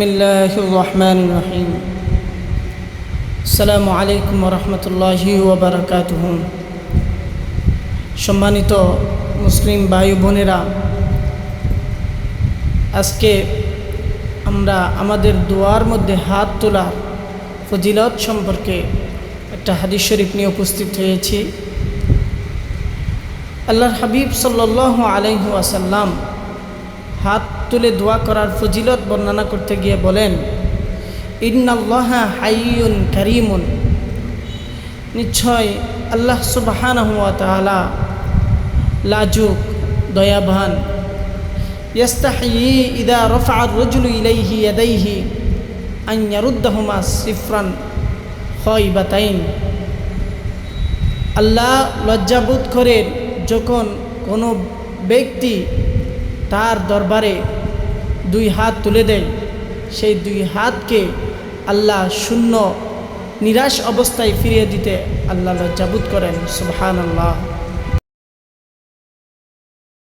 بسم الله الرحمن الرحيم السلام عليكم ورحمة الله وبركاته সম্মানিত মুসলিম ভাই বোনেরা আজকে আমরা আমাদের দোয়ার মধ্যে হাত তোলার ফজিলত সম্পর্কে একটা হাদিস শরীফ নিয়ে উপস্থিত হয়েছি আল্লাহর হাবিব সাল্লাহ আলাইহু আসাল্লাম হাত তুলে দোয়া করার ফজিলত বর্ণনা করতে গিয়ে বলেন, ইন্নাল্লাহা হাইয়ুন কারিমুন। নিশ্চয় আল্লাহ সুবাহান হুয়া তাআলা লাজুক, দয়াবান। ইয়াস্তাহি ইদা রফা রজুল ইলাইহি ইয়াদাইহি আন ইয়ারুদ্দাহুমা সিফরান খয়বাতাইন আল্লাহ লজ্জাবোধ করেন যখন কোনো ব্যক্তি তার দরবারে দুই হাত তুলে দেন। সেই দুই হাতকে আল্লাহ শূন্য, নিরাশ অবস্থায় ফিরিয়ে দিতে আল্লাহ লজ্জাবুত করেন। সুবহান আল্লাহ